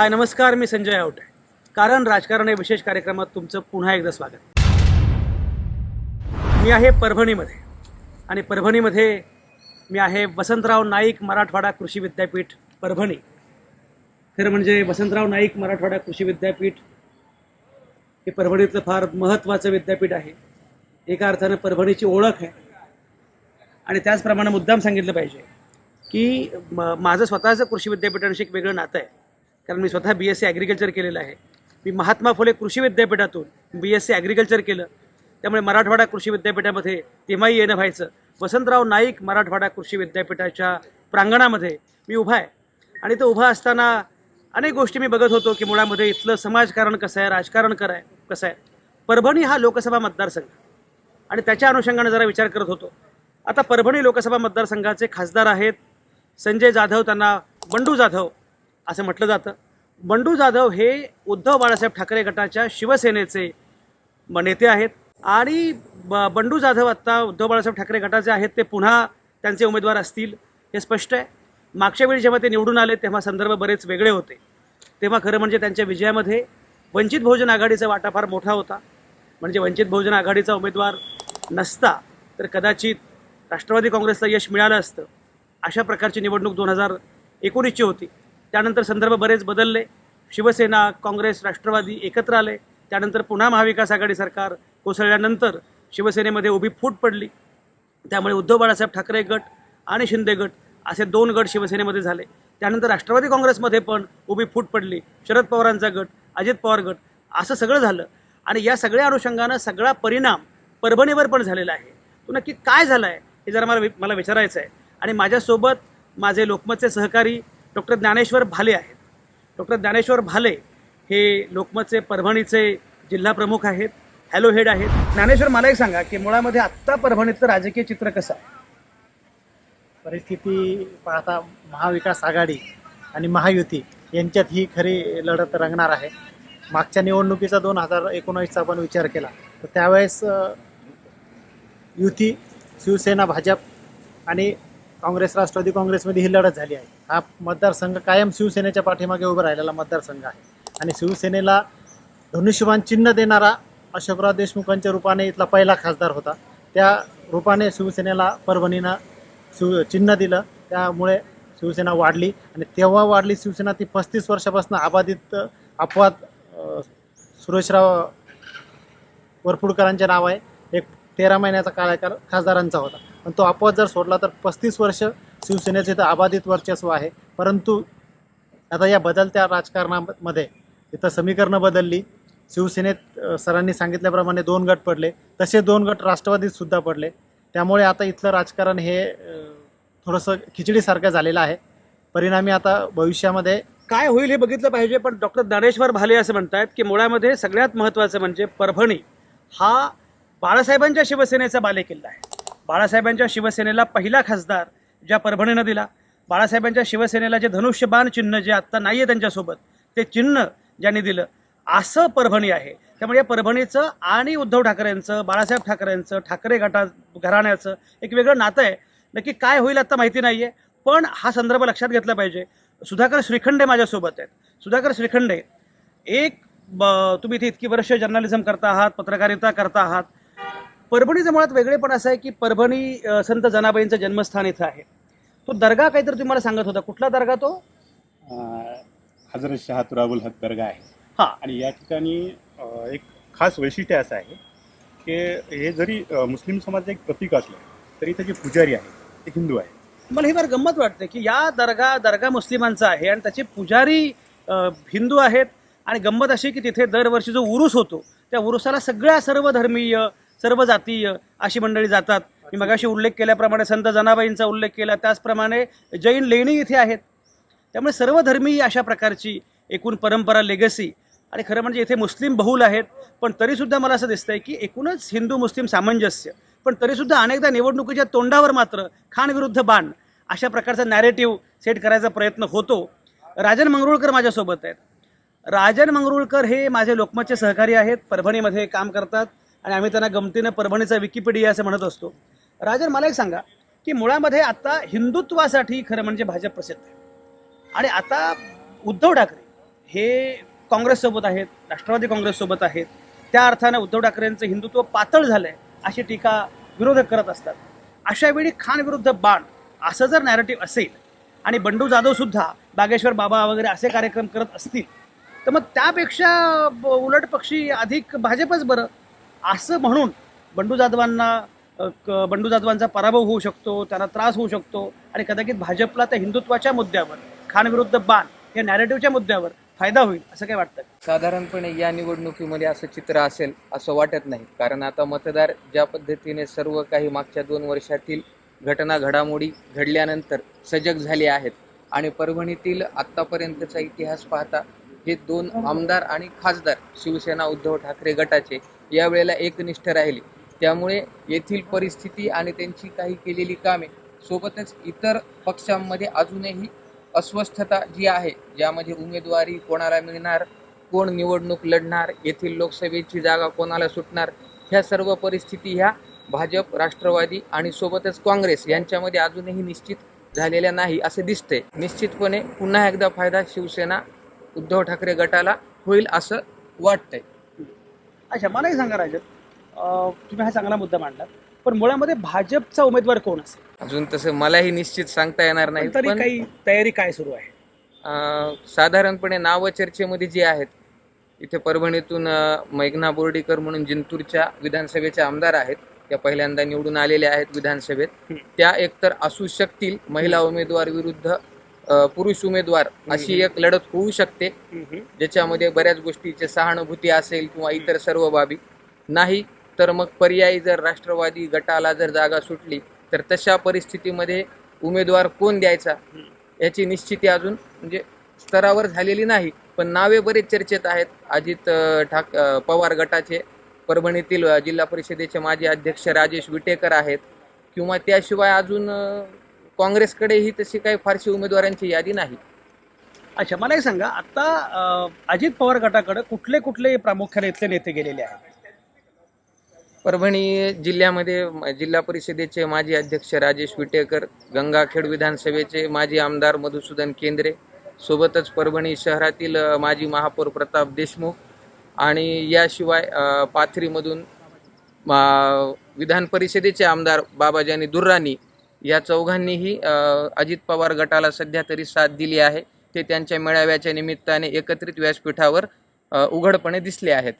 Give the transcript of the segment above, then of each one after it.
हाय नमस्कार मी संजय आवटे. कारण राजकारण या विशेष कार्यक्रमात तुमचं पुन्हा एकदा स्वागत. मी आहे परभणीमध्ये. आणि परभणीमध्ये मी आहे वसंतराव नाईक मराठवाडा कृषी विद्यापीठ परभणी. खरं म्हणजे वसंतराव नाईक मराठवाडा कृषी विद्यापीठ हे परभणीतलं फार महत्त्वाचं विद्यापीठ आहे. एका अर्थानं परभणीची ओळख आहे. आणि त्याचप्रमाणे मुद्दाम सांगितलं पाहिजे की म माझं स्वतःचं कृषी विद्यापीठांशी एक वेगळं नातं आहे. कारण मी स्वतः बी एस सी ॲग्रिकल्चर केलेलं आहे. मी महात्मा फुले कृषी विद्यापीठातून बी एस सी ॲग्रिकल्चर केलं. त्यामुळे मराठवाडा कृषी विद्यापीठामध्ये तेव्हाही येणं व्हायचं. वसंतराव नाईक मराठवाडा कृषी विद्यापीठाच्या प्रांगणामध्ये मी उभा आहे. आणि तो उभा असताना अनेक गोष्टी मी बघत होतो की मुळामध्ये इथलं समाजकारण कसं आहे राजकारण कराय कसं आहे. परभणी हा लोकसभा मतदारसंघ आणि त्याच्या अनुषंगाने जरा विचार करत होतो. आता परभणी लोकसभा मतदारसंघाचे खासदार आहेत संजय जाधव त्यांना बंडू जाधव असं म्हटलं जातं. बंडू जाधव हे उद्धव बाळासाहेब ठाकरे गटाच्या शिवसेनेचे नेते आहेत. आणि ब बंडू जाधव आत्ता उद्धव बाळासाहेब ठाकरे गटाचे आहेत ते पुन्हा त्यांचे उमेदवार असतील हे स्पष्ट आहे. मागच्या वेळी जेव्हा ते निवडून आले तेव्हा संदर्भ बरेच वेगळे होते. तेव्हा खरं म्हणजे त्यांच्या विजयामध्ये वंचित बहुजन आघाडीचा वाटा फार मोठा होता. म्हणजे वंचित बहुजन आघाडीचा उमेदवार नसता तर कदाचित राष्ट्रवादी काँग्रेसला यश मिळालं असतं अशा प्रकारची निवडणूक दोन हजार एकोणीसची होती. त्यानंतर संदर्भ बरेच बदलले. शिवसेना काँग्रेस राष्ट्रवादी एकत्र आले. त्यानंतर पुन्हा महाविकास आघाडी सरकार कोसळल्यानंतर शिवसेनेमध्ये उभी फूट पडली. त्यामुळे उद्धव बाळासाहेब ठाकरे गट आणि शिंदे गट असे दोन गट शिवसेनेमध्ये झाले. त्यानंतर राष्ट्रवादी काँग्रेसमध्ये पण उभी फूट पडली. शरद पवारांचा गट अजित पवार गट असं सगळं झालं. आणि या सगळ्या अनुषंगानं सगळा परिणाम परभणीवर पण झालेला आहे. तो नक्की काय झालं आहे हे जरा मला वि- मला विचारायचं आहे आणि माझ्यासोबत माझे लोकमतचे सहकारी डॉक्टर ज्ञानेश्वर भाले आहेत. डॉक्टर ज्ञानेश्वर भाले हे लोकमतचे परभणीचे जिल्हा प्रमुख आहेत हॅलो हेड आहेत. ज्ञानेश्वर मला एक सांगा की मुळामध्ये आत्ता परभणीतलं राजकीय चित्र कसं? परिस्थिती पाहता महाविकास आघाडी आणि महायुती यांच्यात ही खरी लढत रंगणार आहे. मागच्या निवडणुकीचा दोन हजार एकोणावीसचा आपण विचार केला तर त्यावेळेस युती शिवसेना भाजप आणि काँग्रेस राष्ट्रवादी काँग्रेसमध्ये ही लढत झाली आहे. हा मतदारसंघ कायम शिवसेनेच्या पाठीमागे उभं राहिलेला मतदारसंघ आहे. आणि शिवसेनेला धनुष्यबाण चिन्ह देणारा अशोकराव देशमुखांच्या रूपाने इथला पहिला खासदार होता. त्या रूपाने शिवसेनेला परभणीनं शिव चिन्ह दिलं. त्यामुळे शिवसेना वाढली. आणि तेव्हा वाढली शिवसेना ती पस्तीस वर्षापासून अबाधित अपवाद सुरेशराव वरपुडकरांचे नाव आहे एक तेरा महिन्याचा कार्यकाल खासदारांचा होता. पण तो अपवाद जर सोडला तर पस्तीस वर्ष शिवसेनेचे इथं अबाधित वर्चस्व आहे. परंतु आता या बदलत्या राजकारणामध्ये इथं समीकरणं बदलली. शिवसेनेत सरांनी सांगितल्याप्रमाणे दोन गट पडले. तसे दोन गट राष्ट्रवादीत सुद्धा पडले. त्यामुळे आता इथलं राजकारण हे थोडंसं खिचडीसारखं झालेलं आहे. परिणामी आता भविष्यामध्ये काय होईल हे बघितलं पाहिजे पण डॉक्टर ज्ञानेश्वर भाले असं म्हणतात की मुळामध्ये सगळ्यात महत्त्वाचं म्हणजे परभणी हा बाळासाहेबांच्या शिवसेनेचा बालेकिल्ला आहे. बाळासाहेबांच्या शिवसेनेला पहिला खासदार ज्या परभणीनं दिला बाळासाहेबांच्या शिवसेनेला जे धनुष्यबाण चिन्ह जे आत्ता नाही आहे त्यांच्यासोबत ते चिन्ह ज्यांनी दिलं असं परभणी आहे. त्यामुळे या परभणीचं आणि उद्धव ठाकरेंचं बाळासाहेब ठाकरेंचं ठाकरे गटा घराण्याचं एक वेगळं नातं आहे. नक्की काय होईल आता माहिती नाही आहे पण हा संदर्भ लक्षात घेतला पाहिजे. सुधाकर श्रीखंडे माझ्यासोबत आहेत. सुधाकर श्रीखंडे एक ब तुम्ही इथे इतकी वर्ष जर्नलिझम करता आहात पत्रकारिता करता आहात परभणीचं मुळात वेगळेपण असं आहे की परभणी संत जनाबाईंचं जन्मस्थान इथं आहे. तो दर्गा काहीतरी तुम्हाला सांगत होता. कुठला दर्गा तो? हजरत शाह तुराबुल हक दर्गा आहे. हा. आणि या ठिकाणी एक खास वैशिष्ट्य असं आहे की हे जरी मुस्लिम समाजाचं एक प्रतीक असलं तरी जे पुजारी आहे ते हिंदू आहे मला ही फार गंमत वाटते की या दर्गा दर्गा मुस्लिमांचा आहे आणि त्याचे पुजारी हिंदू आहेत. आणि गंमत अशी की तिथे दरवर्षी जो उरूस होतो त्या उरुसाला सगळ्या सर्व धर्मीय सर्व जातीय अशी मंडळी जातात. मी मगाशी उल्लेख केल्याप्रमाणे संत जनाबाईंचा उल्लेख केला. त्याचप्रमाणे जैन लेणी इथे आहेत. त्यामुळे सर्व धर्मीय अशा प्रकारची एकूण परंपरा लेगसी आणि खरं म्हणजे इथे मुस्लिम बहुल आहेत. पण तरीसुद्धा मला असं दिसतंय की एकूणच हिंदू मुस्लिम सामंजस्य. पण तरीसुद्धा अनेकदा निवडणुकीच्या तोंडावर मात्र खान विरुद्ध बाण अशा प्रकारचा नॅरेटिव्ह सेट करायचा प्रयत्न होतो. राजन मंगरुळकर माझ्यासोबत आहेत. राजन मंगरुळकर हे माझे लोकमतचे सहकारी आहेत. परभणीमध्ये काम करतात. आणि आम्ही त्यांना गमतीनं परभणीचा विकिपीडिया असं म्हणत असतो. राजन मला एक सांगा की मुळामध्ये आता हिंदुत्वासाठी खरं म्हणजे भाजप प्रसिद्ध आहे. आणि आता उद्धव ठाकरे हे काँग्रेससोबत आहेत राष्ट्रवादी काँग्रेससोबत आहेत. त्या अर्थानं उद्धव ठाकरेंचं हिंदुत्व पातळ झालं आहे अशी टीका विरोधक करत असतात. अशा वेळी खान विरुद्ध बाण असं जर नॅरेटिव्ह असेल आणि बंडू जाधवसुद्धा बागेश्वर बाबा वगैरे असे कार्यक्रम करत असतील तर मग त्यापेक्षा ब- उलट पक्षी अधिक भाजपच बरं. असं म्हणून बंडू जाधवांना बंडू जाधवांचा पराभव होऊ शकतो त्यांना त्रास होऊ शकतो आणि कदाचित भाजपला त्या हिंदुत्वाच्या मुद्द्यावर खान विरुद्ध बाण या नॅरेटिव्हच्या मुद्द्यावर फायदा होईल असं काय वाटतं? साधारणपणे या निवडणुकीमध्ये असं चित्र असेल असं वाटत नाही. कारण आता मतदार ज्या पद्धतीने सर्व काही मागच्या दोन वर्षातील घटना घडामोडी घडल्यानंतर सजग झाले आहेत आणि परभणीतील आत्तापर्यंतचा इतिहास पाहता हे दोन आमदार आणि खासदार शिवसेना उद्धव ठाकरे गटाचे यावेळेला एकनिष्ठ राहिली. त्यामुळे येथील परिस्थिती आणि त्यांची काही केलेली कामे सोबतच इतर पक्षांमध्ये अजूनही अस्वस्थता जी आहे ज्यामध्ये उमेदवारी कोणाला मिळणार कोण निवडणूक लढणार येथील लोकसभेची जागा कोणाला सुटणार ह्या सर्व परिस्थिती ह्या भाजप राष्ट्रवादी आणि सोबतच काँग्रेस यांच्यामध्ये अजूनही निश्चित झालेल्या नाही असे दिसते. निश्चितपणे पुन्हा एकदा फायदा शिवसेना उद्धव ठाकरे गटाला होईल असं वाटतंय. अच्छा मलाही सांगा राजन. तुम्ही हा चांगला मुद्दा मांडला. पण मुळामध्ये भाजपचा उमेदवार कोण असेल? अजून तसं मलाही निश्चित सांगता येणार नाही तरी पण काही तयारी काय सुरू आहे? अं, साधारणपणे नावं चर्चेमध्ये जी आहेत इथे परभणीतून अं, मेघना बोर्डीकर म्हणून जिंतूरच्या विधानसभेचे आमदार आहेत. त्या पहिल्यांदा निवडून आलेल्या आहेत विधानसभेत. हं. त्या एकतर असू शकतील महिला उमेदवार विरुद्ध पुरुष उमेदवार अशी एक लढत होऊ शकते. ज्याच्यामध्ये बऱ्याच गोष्टीची सहानुभूती असेल किंवा इतर सर्व बाबी. नाही तर मग पर्यायी जर राष्ट्रवादी गटाला जर जागा सुटली तर तशा परिस्थितीमध्ये उमेदवार कोण द्यायचा? याची निश्चिती अजून म्हणजे स्तरावर झालेली नाही पण नावे बरेच चर्चेत आहेत. अजित ठाक पवार गटाचे परभणीतील जिल्हा परिषदेचे माजी अध्यक्ष राजेश विटेकर आहेत. किंवा त्याशिवाय अजून काँग्रेसकडेही तशी काही फारशी उमेदवारांची यादी नाही. अच्छा मला एक सांगा आता अजित पवार गटाकडे कुठले कुठले प्रामुख्याने इथले नेते गेलेले आहेत? परभणी जिल्ह्यामध्ये जिल्हा परिषदेचे माजी अध्यक्ष राजेश विटेकर गंगाखेड विधानसभेचे माजी आमदार मधुसूदन केंद्रे सोबतच परभणी शहरातील माजी महापौर प्रताप देशमुख आणि याशिवाय पाथरीमधून विधान परिषदेचे आमदार बाबाजानी दुर्राणी या चौघांनीही अजित पवार गटाला सध्या तरी साथ दिली आहे. ते त्यांच्या मेळाव्याच्या निमित्ताने एकत्रित व्यासपीठावर उघडपणे दिसले आहेत.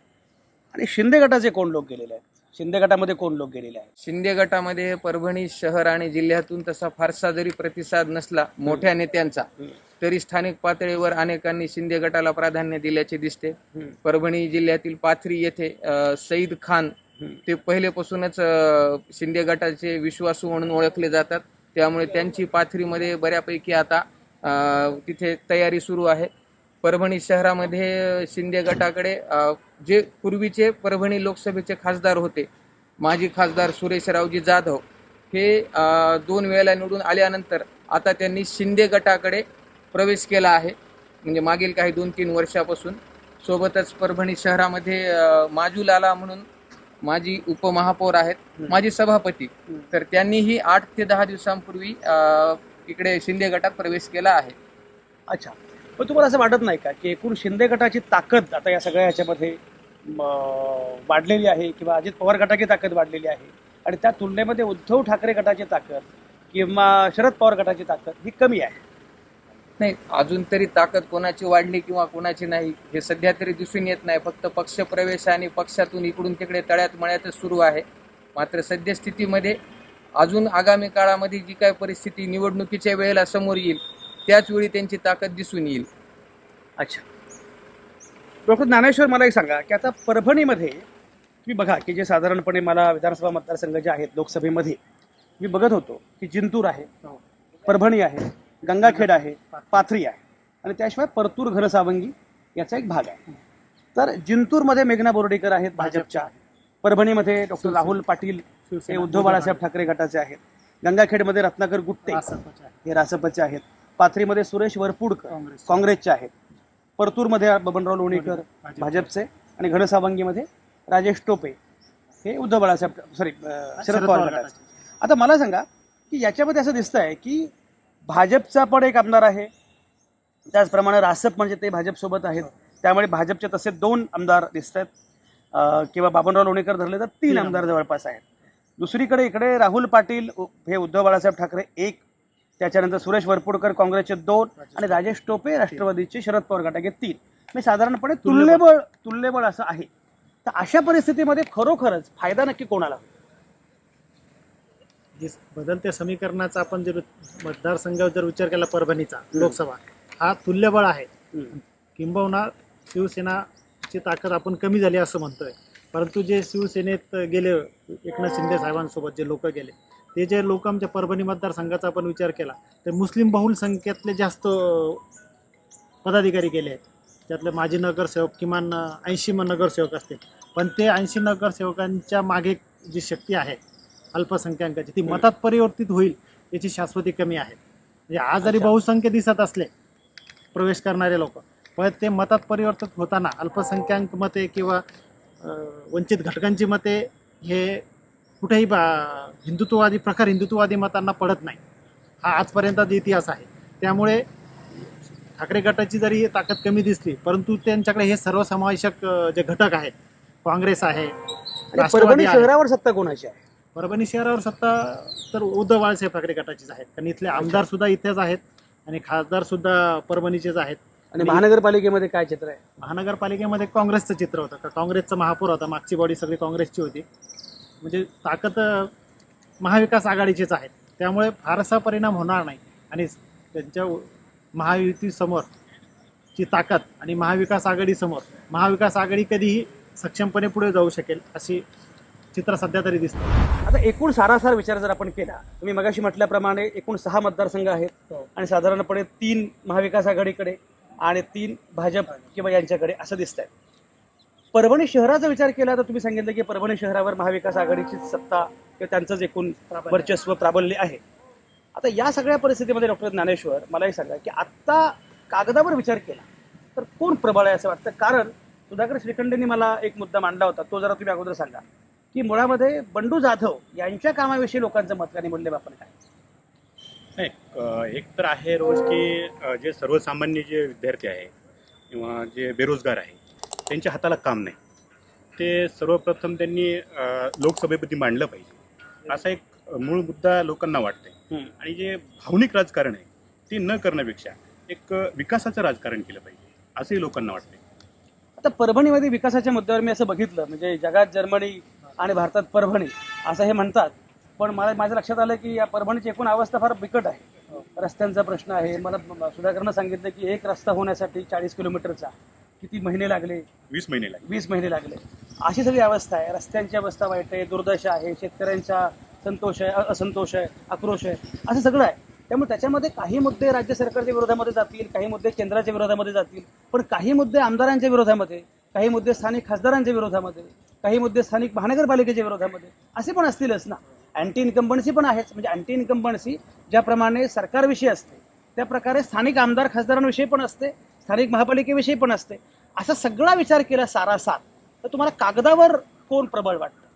आणि शिंदे गटाचे कोण लोक गेलेले आहेत? शिंदे गटामध्ये कोण लोक गेलेले आहेत? शिंदे गटामध्ये परभणी शहर आणि जिल्ह्यातून तसा फारसा जरी प्रतिसाद नसला मोठ्या नेत्यांचा तरी स्थानिक पातळीवर अनेकांनी शिंदे गटाला प्राधान्य दिल्याचे दिसते. परभणी जिल्ह्यातील पाथरी येथे सईद खान ते पहिलेपासूनच शिंदे गटाचे विश्वासू म्हणून ओळखले जातात. त्यामुळे त्यांची पाथरीमध्ये बऱ्यापैकी आता तिथे तयारी सुरू आहे. परभणी शहरामध्ये शिंदे गटाकडे जे पूर्वीचे परभणी लोकसभेचे खासदार होते माजी खासदार सुरेशरावजी जाधव हे दोन वेळेला निवडून आल्यानंतर आता त्यांनी शिंदे गटाकडे प्रवेश केला आहे. म्हणजे मागील काही दोन तीन वर्षापासून. सोबतच परभणी शहरामध्ये माजूलाला म्हणून माजी उपमहापौर आहेत माजी सभापती. तर त्यांनीही आठ ते दहा दिवसांपूर्वी इकडे शिंदे गटात प्रवेश केला आहे. अच्छा. पण तुम्हाला असं वाटत नाही का की एकूण शिंदे गटाची ताकद आता या सगळ्या ह्याच्यामध्ये वाढलेली आहे किंवा अजित पवार गटाची ताकद वाढलेली आहे आणि त्या तुलनेमध्ये उद्धव ठाकरे गटाची ताकद किंवा शरद पवार गटाची ताकद ही कमी आहे? नाही अजून तरी ताकद कोणाची वाढली किंवा कोणाची नाही हे सध्या तरी दिसून येत नाही. फक्त पक्षप्रवेश आणि पक्षातून इकडून तिकडे तळ्यात मळ्यातच सुरू आहे. मात्र सद्यस्थितीमध्ये अजून आगामी काळामध्ये जी काय परिस्थिती निवडणुकीच्या वेळेला समोर येईल त्याच वेळी त्यांची ताकद दिसून येईल. अच्छा. डॉक्टर ज्ञानेश्वर मला एक सांगा की आता परभणीमध्ये तुम्ही बघा की जे साधारणपणे मला विधानसभा मतदारसंघ जे आहेत लोकसभेमध्ये मी बघत होतो की जिंतूर आहे परभणी आहे गंगाखेड आहे पाथरी आहे. आणि त्याशिवाय परतूर घनसावंगी याचा एक भाग आहे. तर जिंतूरमध्ये मेघना बोर्डेकर आहेत भाजपच्या. परभणीमध्ये डॉक्टर राहुल पाटील हे उद्धव बाळासाहेब ठाकरे गटाचे आहेत. गंगाखेडमध्ये रत्नाकर गुट्टे हे रासपचे आहेत. पाथरीमध्ये सुरेश वरपुडकर काँग्रेस काँग्रेसचे आहेत. परतूरमध्ये बबनराव लोणीकर भाजपचे. आणि घनसावंगीमध्ये राजेश टोपे हे उद्धव बाळासाहेब सॉरी शरद पवार गटाचे. आता मला सांगा की याच्यामध्ये असं दिसतंय की भाजपचा पण एक आमदार आहे. त्याचप्रमाणे रासप म्हणजे ते भाजपसोबत आहेत. त्यामुळे भाजपचे तसे दोन आमदार दिसत आहेत किंवा बाबनराव लोणीकर धरले तर तीन आमदार जवळपास आहेत. दुसरीकडे इकडे राहुल पाटील हे उद्धव बाळासाहेब ठाकरे एक त्याच्यानंतर सुरेश वरपुडकर काँग्रेसचे दोन आणि राजेश टोपे राष्ट्रवादीचे शरद पवार गटाचे तीन. म्हणजे साधारणपणे तुल्यबळ तुल्यबळ असं आहे. तर अशा परिस्थितीमध्ये खरोखरच फायदा नक्की कोणाला? जे बदलत्या समीकरणाचा आपण जर मतदारसंघावर जर विचार केला परभणीचा लोकसभा हा तुल्यबळ आहे. किंबहुना शिवसेनाची ताकद आपण कमी झाली असं म्हणतोय. परंतु जे शिवसेनेत गेले एकनाथ शिंदे साहेबांसोबत जे लोक गेले ते जे लोक आमच्या परभणी मतदारसंघाचा आपण विचार केला तर मुस्लिम बहुल संख्येतले जास्त पदाधिकारी गेले आहेत. त्यातले माजी नगरसेवक किमान ऐंशी नगरसेवक असतील. पण ते ऐंशी नगरसेवकांच्या मागे जी शक्ती आहे अल्पसंख्याकांची. ती मतात परिवर्तित होईल याची शाश्वती कमी आहे. म्हणजे आज जरी. बहुसंख्य दिसत असले प्रवेश करणारे लोक पण ते मतात परिवर्तित होताना अल्पसंख्याक मते किंवा वंचित घटकांची मते हे कुठेही बा हिंदुत्ववादी प्रखर हिंदुत्ववादी मतांना पडत नाही. हा आजपर्यंतचा इतिहास आहे. त्यामुळे ठाकरे गटाची जरी ताकद कमी दिसली परंतु त्यांच्याकडे हे सर्वसमावेशक जे घटक आहेत काँग्रेस आहे परभणी आहे. शहरावर सत्ता कोणाची आहे? परभणी शहरावर सत्ता तर उद्धव बाळासाहेब ठाकरे गटाचीच आहेत. कारण इथले आमदार सुद्धा इथेच आहेत आणि खासदार सुद्धा परभणीचेच आहेत. आणि महानगरपालिकेमध्ये काय चित्र आहे? महानगरपालिकेमध्ये काँग्रेसचं चित्र होतं. का काँग्रेसचा महापौर होता. मागची बॉडी सगळी काँग्रेसची होती. म्हणजे ताकद महाविकास आघाडीचीच आहे त्यामुळे फारसा परिणाम होणार नाही. आणि त्यांच्या महायुतीसमोर ची ताकद आणि महाविकास आघाडीसमोर महाविकास आघाडी कधीही सक्षमपणे पुढे जाऊ शकेल अशी चित्र सध्या तरी दिसतं. आता एकूण सारासार विचार जर आपण केला तुम्ही मगाशी म्हटल्याप्रमाणे एकूण सहा मतदारसंघ आहेत आणि साधारणपणे तीन महाविकास आघाडीकडे आणि तीन भाजप किंवा यांच्याकडे असं दिसतंय. परभणी शहराचा विचार केला तर तुम्ही सांगितलं की परभणी शहरावर महाविकास आघाडीची सत्ता किंवा त्यांचंच एकूण वर्चस्व प्राबल्य आहे. आता या सगळ्या परिस्थितीमध्ये डॉक्टर ज्ञानेश्वर मला एक सांगा की आत्ता कागदावर विचार केला तर कोण प्रबळ आहे असं वाटतं? कारण सुधाकर श्रीखंडेंनी मला एक मुद्दा मांडला होता तो जरा तुम्ही अगोदर सांगा. की मुळामध्ये बंडू जाधव यांच्या कामाविषयी लोकांचं मत आणि मूल्य आपण काय नाही एक तर आहे रोज की जे सर्वसामान्य जे विद्यार्थी आहे किंवा जे बेरोजगार आहे त्यांच्या हाताला काम नाही. ते सर्वप्रथम त्यांनी लोकसभेमध्ये मांडलं पाहिजे. असा एक मूळ मुद्दा लोकांना वाटतंय. आणि जे भावनिक राजकारण आहे ते न करण्यापेक्षा एक विकासाचं राजकारण केलं पाहिजे असंही लोकांना वाटतंय. आता परभणीमध्ये विकासाच्या मुद्द्यावर मी असं बघितलं म्हणजे जगात जर्मनी आणि भारतात परभणी असं हे म्हणतात. पण मला माझ्या लक्षात आलं की या परभणीची एकूण अवस्था फार बिकट आहे. रस्त्यांचा प्रश्न आहे. मला सुधाकरनं सांगितलं की एक रस्ता होण्यासाठी चाळीस किलोमीटरचा किती महिने लागले? वीस महिने लागले. वीस महिने लागले. अशी सगळी अवस्था आहे. रस्त्यांची अवस्था वाईट आहे दुर्दशा आहे शेतकऱ्यांचा संतोष आहे असंतोष आहे आक्रोश आहे असं सगळं आहे. त्यामुळे त्याच्यामध्ये काही मुद्दे राज्य सरकारच्या विरोधामध्ये जातील काही मुद्दे केंद्राच्या विरोधामध्ये जातील पण काही मुद्दे आमदारांच्या विरोधामध्ये काही मुद्दे स्थानिक खासदारांच्या विरोधामध्ये काही मुद्दे स्थानिक महानगरपालिकेच्या विरोधामध्ये असे पण असतीलच ना. अँटी इन्कम्बन्सी पण आहेच. म्हणजे अँटी इन्कम्बन्सी ज्याप्रमाणे सरकारविषयी असते त्या प्रकारे स्थानिक आमदार खासदारांविषयी पण असते स्थानिक महापालिकेविषयी पण असते. असा सगळा विचार केला सारासार तर तुम्हाला कागदावर कोण प्रबळ वाटतं?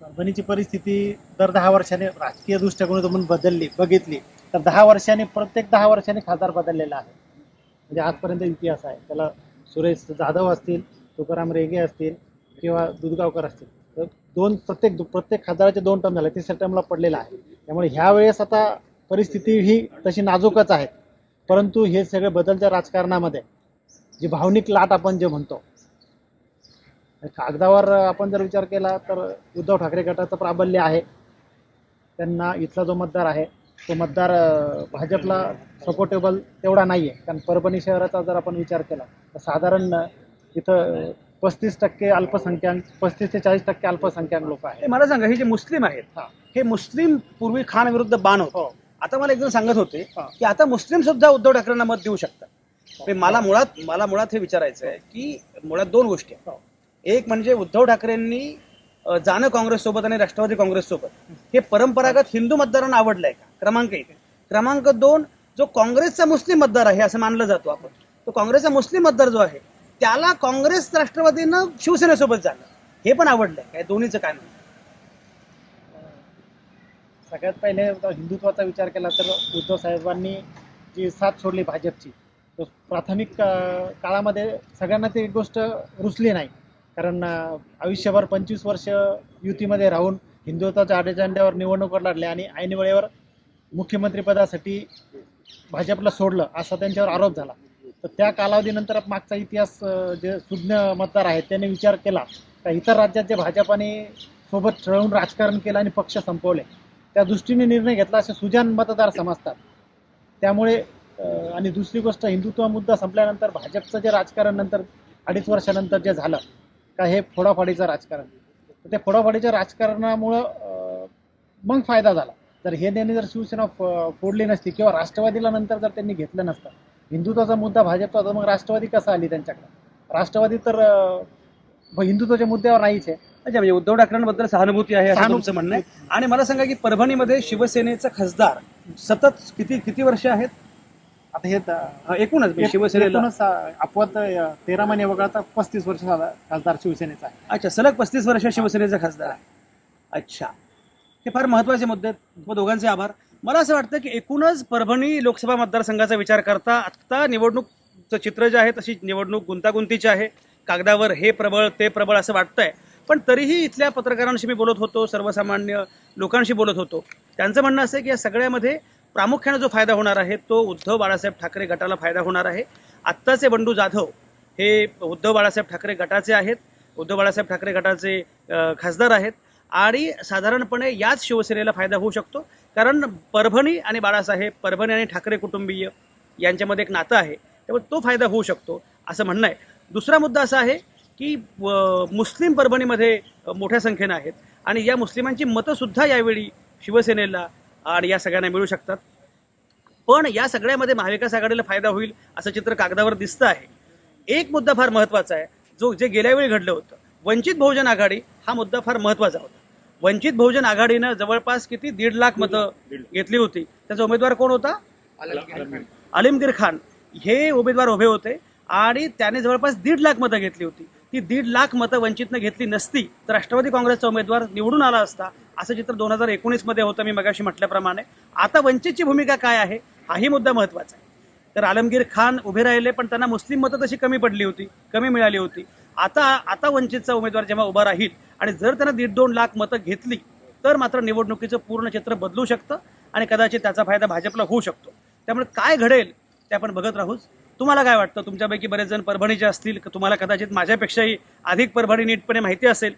परभणीची परिस्थिती दर दहा वर्षाने राजकीय दृष्टिकोनातून तुम्ही बदलली बघितली तर दहा वर्षाने प्रत्येक दहा वर्षाने खासदार बदललेला आहे. म्हणजे आजपर्यंत इतिहास आहे. त्याला सुरेश जाधव असतील तुकाराम रेगे असतील किंवा दुधगावकर असतील तर दोन प्रत्येक प्रत्येक खासदाराचे दोन टर्म झाले. तिसऱ्या टर्मला पडलेला आहे. त्यामुळे ह्या वेळेस आता परिस्थिती ही तशी नाजूकच आहे. परंतु हे सगळे बदलत्या राजकारणामध्ये जी भावनिक लाट आपण जे म्हणतो कागदावर आपण जर विचार केला तर उद्धव ठाकरे गटाचं प्राबल्य आहे. त्यांना इथला जो मतदार आहे तो मतदार भाजपला सपोर्टेबल तेवढा नाही आहे कारण परभणी शहराचा जर आपण विचार केला तर साधारण इथं पस्तीस टक्के अल्पसंख्याक पस्तीस ते चाळीस टक्के अल्पसंख्याक लोक हे आहेत मला सांगा हे जे मुस्लिम आहेत हा. हे मुस्लिम पूर्वी खान विरुद्ध बाण होते हो. आता मला एकजण सांगत होते हा. की आता मुस्लिम सुद्धा उद्धव ठाकरेंना मत देऊ शकतात म्हणजे मला मुळात मला मुळात हे विचारायचं आहे की मुळात दोन गोष्टी आहेत हो. एक म्हणजे उद्धव ठाकरेंनी जाणं काँग्रेससोबत आणि राष्ट्रवादी काँग्रेससोबत हे परंपरागत हिंदू मतदारांना आवडलंय का क्रमांक एक. क्रमांक दोन जो काँग्रेसचा मुस्लिम मतदार आहे असं मानलं जातो आपण. तो काँग्रेसचा मुस्लिम मतदार जो आहे त्याला काँग्रेस राष्ट्रवादीनं शिवसेनेसोबत झालं हे पण आवडलं काय दोन्हीचं काय नाही सगळ्यात पहिले हिंदुत्वाचा विचार केला तर उद्धव साहेबांनी जी साथ सोडली भाजपची तो प्राथमिक काळामध्ये सगळ्यांना ती गोष्ट रुचली नाही. कारण आयुष्यभर पंचवीस वर्ष युतीमध्ये राहून हिंदुत्वाच्या अजेंड्यावर निवडणूक लढल्या आणि ऐनवेळेवर मुख्यमंत्रीपदासाठी भाजपला सोडलं असा त्यांच्यावर आरोप झाला. तर त्या कालावधीनंतर मागचा इतिहास जे सुज्ञ मतदार आहेत त्यांनी विचार केला. का इतर राज्यात जे भाजपाने सोबत राहून राजकारण केलं आणि पक्ष संपवले त्या दृष्टीने निर्णय घेतला असे सुजान मतदार समजतात. त्यामुळे आणि दुसरी गोष्ट हिंदुत्व मुद्दा संपल्यानंतर भाजपचं जे राजकारण नंतर अडीच वर्षानंतर जे झालं का हे फोडाफाडीचं राजकारण. तर त्या फोडाफाडीच्या राजकारणामुळं मग फायदा झाला. तर हे त्यांनी जर शिवसेना फोडली नसती किंवा राष्ट्रवादीला नंतर जर त्यांनी घेतलं नसतं हिंदुत्वाचा मुद्दा भाजपचा होता मग राष्ट्रवादी कसा आली त्यांच्याकडे? राष्ट्रवादी तर हिंदुत्वाच्या मुद्द्यावर नाहीच आहे. अच्छा म्हणजे उद्धव ठाकरेंबद्दल सहानुभूती आहे असं. तुमचं म्हणणं आहे. आणि मला सांगा की परभणीमध्ये शिवसेनेचा खासदार सतत किती किती वर्ष आहेत? आता हे एकूणच म्हणजे शिवसेनेला. अपवाद तेरा महिने वगळता पस्तीस वर्ष झाला खासदार शिवसेनेचा आहे. अच्छा सलग पस्तीस वर्ष शिवसेनेचा खासदार आहे. अच्छा. हे फार महत्त्वाचे मुद्दे आहेत. मग दोघांचे आभार. मला असं वाटतं की एकूणच परभणी लोकसभा मतदारसंघाचा विचार करता आत्ता निवडणूकचं चित्र जे आहे तशी निवडणूक गुंतागुंतीची आहे. कागदावर हे प्रबळ ते प्रबळ असं वाटतंय. पण तरीही इथल्या पत्रकारांशी मी बोलत होतो सर्वसामान्य लोकांशी बोलत होतो. त्यांचं म्हणणं असं आहे की या सगळ्यामध्ये प्रामुख्याने जो फायदा होणार आहे तो उद्धव बाळासाहेब ठाकरे गटाला फायदा होणार आहे. आत्ताचे बंडू जाधव हे उद्धव बाळासाहेब ठाकरे गटाचे आहेत. उद्धव बाळासाहेब ठाकरे गटाचे खासदार आहेत. आणि साधारणपणे याच शिवसेनेला फायदा होऊ शकतो. कारण परभणी आणि बाळासाहेब परभणी आणि ठाकरे कुटुंबीय यांच्यामध्ये एक नातं आहे. त्यामुळे तो फायदा होऊ शकतो असं म्हणणं आहे. दुसरा मुद्दा असा आहे की मुस्लिम परभणीमध्ये मोठ्या संख्येनं आहेत. आणि या मुस्लिमांची मतंसुद्धा यावेळी शिवसेनेला आणि या सगळ्यांना मिळू शकतात. पण या सगळ्यामध्ये महाविकास आघाडीला फायदा होईल असं चित्र कागदावर दिसतं आहे. एक मुद्दा फार महत्त्वाचा आहे. जो जे गेल्या वेळी घडलं होतं. वंचित बहुजन आघाडी हा मुद्दा फार महत्त्वाचा होता. वंचित बहुजन आघाडीनं जवळपास किती? दीड लाख मतं घेतली होती. त्याचा उमेदवार कोण होता? आलिमगीर खान. हे उमेदवार उभे होते आणि त्याने जवळपास दीड लाख मतं घेतली होती. ती दीड लाख मतं वंचितनं घेतली नसती तर राष्ट्रवादी काँग्रेसचा उमेदवार निवडून आला असता. असं चित्र दोन हजार एकोणीसमध्ये होतं मी मगाशी म्हटल्याप्रमाणे. आता वंचितची भूमिका काय आहे? हाही मुद्दा महत्त्वाचा आहे. तर आलमगीर खान उभे राहिले पण त्यांना मुस्लिम मतं तशी कमी पडली होती कमी मिळाली होती. आता आता वंचितचा उमेदवार जेव्हा उभा राहील आणि जर त्यांना दीड दोन लाख मतं घेतली तर मात्र निवडणुकीचं पूर्ण चित्र बदलू शकतं आणि कदाचित त्याचा फायदा भाजपला होऊ शकतो. त्यामुळे काय घडेल ते आपण बघत राहूच. तुम्हाला काय वाटतं? तुमच्यापैकी बरेच जण परभणीचे असतील. तुम्हाला कदाचित माझ्यापेक्षाही अधिक परभणी नीटपणे माहिती असेल.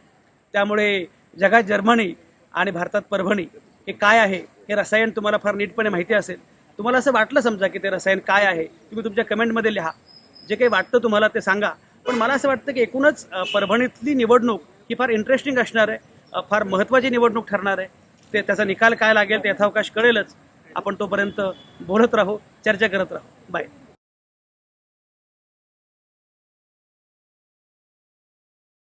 त्यामुळे जगात जर्मनी आणि भारतात परभणी हे काय आहे? हे रसायन तुम्हाला फार नीटपणे माहिती असेल. तुम्हाला असं वाटलं समजा की ते रसायन काय आहे? तुम्ही तुमच्या कमेंटमध्ये लिहा. जे काही वाटतं तुम्हाला ते सांगा. पण मला असं वाटतं की एकूणच परभणीतली निवडणूक ही फार इंटरेस्टिंग असणार आहे. फार महत्त्वाची निवडणूक ठरणार आहे. ते त्याचा निकाल काय लागेल ते यथावकाश कळेलच. आपण तोपर्यंत बोलत राहू चर्चा करत राहू. बाय